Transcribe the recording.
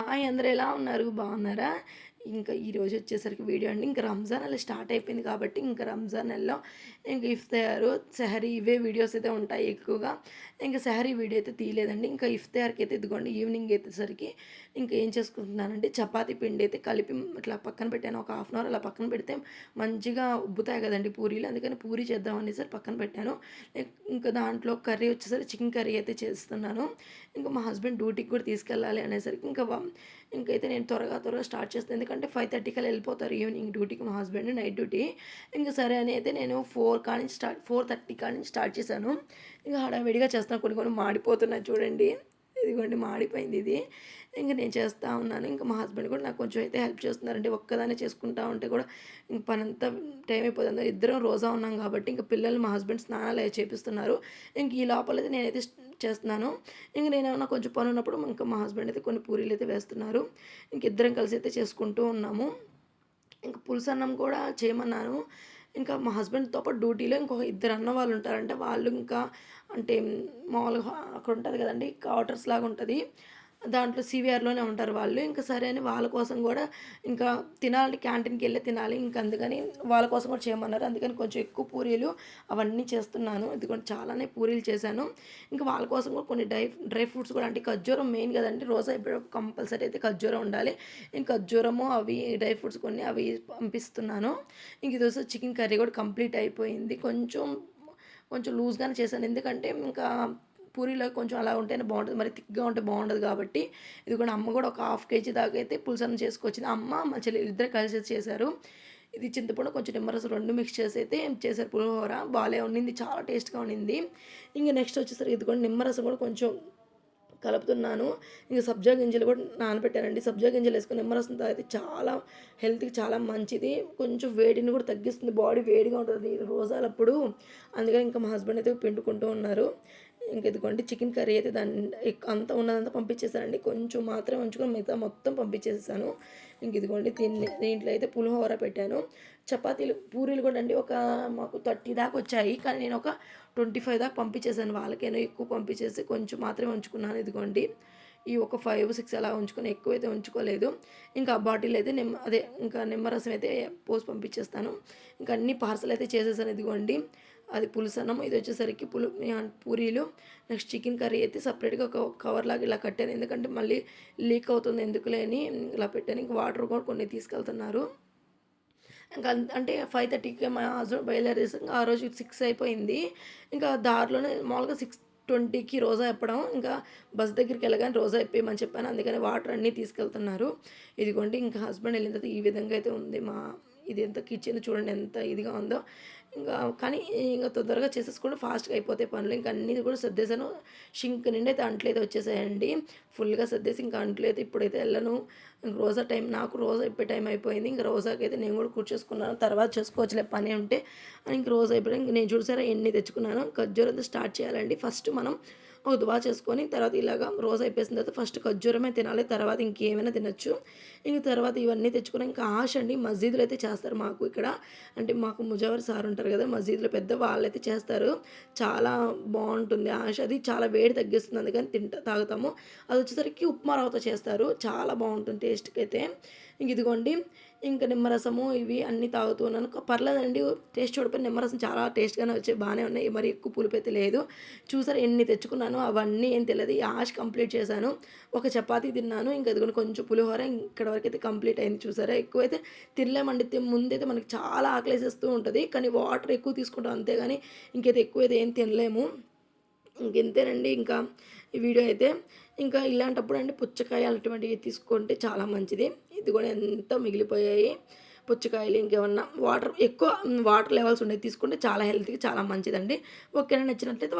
Hi అందరు ఎలా ఉన్నారు? బాగున్నారా? ఇంకా ఈరోజు వచ్చేసరికి వీడియో అండి. ఇంకా రంజాన్ అలా స్టార్ట్ అయిపోయింది కాబట్టి ఇంకా రంజాన్ నెలలో ఇంకా ఇఫ్తారు సెహరీ ఇవే వీడియోస్ అయితే ఉంటాయి ఎక్కువగా. ఇంకా సెహరీ వీడియో అయితే తీయలేదండి. ఇంకా ఇఫ్తార్కి అయితే ఇదిగోండి ఈవినింగ్ అయితేసరికి ఇంకా ఏం చేసుకుంటున్నానంటే చపాతీ పిండి అయితే కలిపి ఇట్లా పక్కన పెట్టాను. ఒక హాఫ్ అన్ అవర్ అలా పక్కన పెడితే మంచిగా ఉబ్బుతాయి కదండి పూరీలు. అందుకని పూరీ చేద్దాం అనేసరి పక్కన పెట్టాను. ఇంకా దాంట్లో కర్రీ వచ్చేసరికి చికెన్ కర్రీ అయితే చేస్తున్నాను. ఇంకా మా హస్బెండ్ డ్యూటీకి కూడా తీసుకెళ్ళాలి అనేసరికి ఇంకా ఇంకైతే నేను త్వరగా త్వరగా స్టార్ట్ చేస్తాను ఎందుకంటే ఫైవ్ థర్టీకి వెళ్ళిపోతారు ఈవినింగ్ డ్యూటీకి మా హస్బెండ్ నైట్ డ్యూటీ. ఇంకా సరే అని అయితే నేను ఫోర్ కాడి నుంచి స్టార్ట్ ఫోర్ థర్టీ కాడి నుంచి స్టార్ట్ చేశాను. ఇంకా హడావిడిగా చేస్తాను కొన్ని కొన్ని మాడిపోతున్నాయి చూడండి. ఇదిగోండి మాడిపోయింది ఇది. ఇంకా నేను చేస్తూ ఉన్నాను. ఇంకా మా హస్బెండ్ కూడా నాకు కొంచెం అయితే హెల్ప్ చేస్తున్నారంటే ఒక్కదానే చేసుకుంటా ఉంటే కూడా ఇంక పనంతా టైం అయిపోతుంది. ఇద్దరం రోజా ఉన్నాం కాబట్టి ఇంకా పిల్లలు మా హస్బెండ్ స్నానాలు చేపిస్తున్నారు. ఇంక ఈ లోపల అయితే నేనైతే చేస్తున్నాను. ఇంక నేనేమన్నా కొంచెం పని ఉన్నప్పుడు ఇంకా మా హస్బెండ్ అయితే కొన్ని పూరీలు అయితే వేస్తున్నారు. ఇంక ఇద్దరం కలిసి అయితే చేసుకుంటూ ఉన్నాము. ఇంకా పులుసన్నం కూడా చేయమన్నాను. ఇంకా మా హస్బెండ్తో పాటు డ్యూటీలో ఇంకొక ఇద్దరు అన్న వాళ్ళు ఉంటారంటే వాళ్ళు ఇంకా అంటే మామూలుగా అక్కడ ఉంటుంది కదండి క్వార్టర్స్ లాగా ఉంటుంది. దాంట్లో సివిఆర్లోనే ఉంటారు వాళ్ళు. ఇంకా సరే అని వాళ్ళ కోసం కూడా ఇంకా తినాలి క్యాంటీన్కి వెళ్ళి తినాలి. ఇంకా అందుకని వాళ్ళ కోసం కూడా చేయమన్నారు. అందుకని కొంచెం ఎక్కువ పూరీలు అవన్నీ చేస్తున్నాను. ఎందుకంటే చాలానే పూరీలు చేశాను. ఇంకా వాళ్ళ కోసం కూడా కొన్ని డ్రై డ్రై ఫ్రూట్స్ కూడా అంటే ఖర్జూరం మెయిన్ కదండి. రోజా ఇప్పుడు కంపల్సరీ అయితే ఖర్జూరం ఉండాలి. ఇంకా ఖర్జూరము అవి డ్రై ఫ్రూట్స్ కొన్ని అవి పంపిస్తున్నాను. ఇంక ఇది చికెన్ కర్రీ కూడా కంప్లీట్ అయిపోయింది. కొంచెం కొంచెం లూజ్గానే చేశాను. ఎందుకంటే ఇంకా పూరీలో కొంచెం అలా ఉంటేనే బాగుంటుంది. మరి థిక్గా ఉంటే బాగుండదు కాబట్టి ఇది కూడా అమ్మ కూడా ఒక హాఫ్ కేజీ దాకా అయితే పులుసన్న చేసుకొచ్చింది. అమ్మ మా చెల్లి ఇద్దరు కలిసి చేశారు. ఇది చింతపండు కొంచెం నిమ్మరసం రెండు మిక్స్ చేసి అయితే చేశారు. పులిహోర బాగాలే ఉండింది చాలా టేస్ట్గా ఉండింది ఇంకా నెక్స్ట్ వచ్చేసరికి ఇది కూడా నిమ్మరసం కూడా కొంచెం కలుపుతున్నాను. ఇంకా సబ్జా గింజలు కూడా నానబెట్టానండి. సబ్జా గింజలు వేసుకుని నిమ్మరసం తాగితే చాలా హెల్త్కి చాలా మంచిది. కొంచెం వేడిని కూడా తగ్గిస్తుంది. బాడీ వేడిగా ఉంటుంది రోజాలప్పుడు అందుకని ఇంకా మా హస్బెండ్ అయితే పిండుకుంటూ ఉన్నారు. ఇంక ఇదిగోండి చికెన్ కర్రీ అయితే దాన్ని అంతా ఉన్నదంతా పంపించేసానండి కొంచెం మాత్రమే ఉంచుకొని మిగతా మొత్తం పంపించేసాను ఇంక ఇదిగోండి దీన్ని దీంట్లో అయితే పులిహోర పెట్టాను. చపాతీలు పూరీలు కూడా అండి ఒక మాకు థర్టీ దాకా వచ్చాయి. కానీ నేను ఒక ట్వంటీ ఫైవ్ దాకా పంపించేసాను వాళ్ళకేనో ఎక్కువ పంపించేసి కొంచెం మాత్రమే ఉంచుకున్నాను ఇదిగోండి. ఈ ఒక ఫైవ్ సిక్స్ అలా ఉంచుకొని ఎక్కువైతే ఉంచుకోలేదు. ఇంకా బాటిల్ అయితే నిమ్మ అదే ఇంకా నిమ్మరసం అయితే పోసి పంపించేస్తాను. ఇంకా అన్ని పార్సల్ అయితే చేసేసాను ఇదిగోండి. అది పులుసన్నం ఇది వచ్చేసరికి పులు పూరీలు నెక్స్ట్ చికెన్ కర్రీ అయితే సపరేట్గా ఒక కవర్ లాగా ఇలా కట్టాను. ఎందుకంటే మళ్ళీ లీక్ అవుతుంది ఎందుకులే అని ఇలా పెట్టాను. ఇంకా వాటర్ కూడా కొన్ని తీసుకెళ్తున్నారు. ఇంకా అంటే ఫైవ్ థర్టీకి మా హస్బెండ్ బయలుదేరేసి ఆ రోజు సిక్స్ అయిపోయింది. ఇంకా దారిలోనే మామూలుగా సిక్స్ ట్వంటీకి రోజా చెప్పడం ఇంకా బస్ దగ్గరికి వెళ్ళగానే రోజా అయిపోయమని చెప్పాను. అందుకని వాటర్ అన్నీ తీసుకెళ్తున్నారు. ఇదిగోండి ఇంకా హస్బెండ్ వెళ్ళిన తర్వాత ఈ విధంగా అయితే ఉంది మా ఇది ఎంత కిచెన్ చూడండి ఎంత ఇదిగా ఉందో. ఇంకా కానీ ఇంకా తొందరగా చేసేసుకుంటే ఫాస్ట్గా అయిపోతాయి పనులు. ఇంకా అన్నీ కూడా సర్దేశాను. షింక్ నిండి అయితే అంట్లు వచ్చేసాయండి. ఫుల్గా సర్దేసి ఇంకా అంట్లు అయితే ఇప్పుడైతే వెళ్ళను. ఇంక రోజా టైం నాకు రోజా ఇప్పే టైం అయిపోయింది. ఇంకా రోజాకి అయితే నేను కూడా కూర్చేసుకున్నాను. తర్వాత చేసుకోవచ్చులే పని ఉంటే. ఇంక రోజు అయిపోయి ఇంక నేను చూసారా ఎన్ని తెచ్చుకున్నాను. ఖర్జూరంతో స్టార్ట్ చేయాలండి. ఫస్ట్ మనం ఒక దువా చేసుకొని తర్వాత ఇలాగా రోజు అయిపోయిన తర్వాత ఫస్ట్ ఖర్జూరమే తినాలి తర్వాత ఇంకేమైనా తినచ్చు. ఇంక తర్వాత ఇవన్నీ తెచ్చుకుని ఇంకా ఆశ అండి మస్జీద్లో అయితే చేస్తారు మాకు ఇక్కడ. అంటే మాకు ముజావర్ సార్ ఉంటారు కదా మస్జీద్లో పెద్ద వాళ్ళైతే చేస్తారు. చాలా బాగుంటుంది ఆశ అది చాలా వేడి తగ్గిస్తుంది అందుకని తింటా తాగుతాము. అది వచ్చేసరికి ఉప్మా రవ్వతో చేస్తారు. చాలా బాగుంటుంది టేస్ట్కి అయితే. ఇంక ఇదిగోండి ఇంకా నిమ్మరసము ఇవి అన్నీ తాగుతూ ఉన్నాను. పర్లేదండి టేస్ట్ చూడపోయి నిమ్మరసం చాలా టేస్ట్గానే వచ్చాయి బాగానే ఉన్నాయి. మరి ఎక్కువ పులుపు అయితే లేదు. చూసారు ఎన్ని తెచ్చుకున్నాను అవన్నీ ఏం తెలియదు ఆశ కంప్లీట్ చేశాను. ఒక చపాతీ తిన్నాను. ఇంకా అది కొంచెం పులిహోర ఇక్కడ వరకు అయితే కంప్లీట్ అయింది చూసారా. ఎక్కువైతే తినలేమండి. ముందైతే మనకి చాలా ఆకలేసేస్తూ ఉంటుంది. కానీ వాటర్ ఎక్కువ తీసుకుంటాం అంతేగాని ఇంకైతే ఎక్కువైతే ఏం తినలేము. ఇంకెంతేనండి ఇంకా ఈ వీడియో అయితే. ఇంకా ఇలాంటప్పుడు అండి పుచ్చకాయ అలాంటివంటివి తీసుకుంటే చాలా మంచిది. ఇది కూడా ఎంతో మిగిలిపోయాయి. పుచ్చకాయలు ఇంకేమన్నా వాటర్ ఎక్కువ వాటర్ లెవెల్స్ ఉండేవి తీసుకుంటే చాలా హెల్త్కి చాలా మంచిదండి. ఓకేనా నచ్చినట్లయితే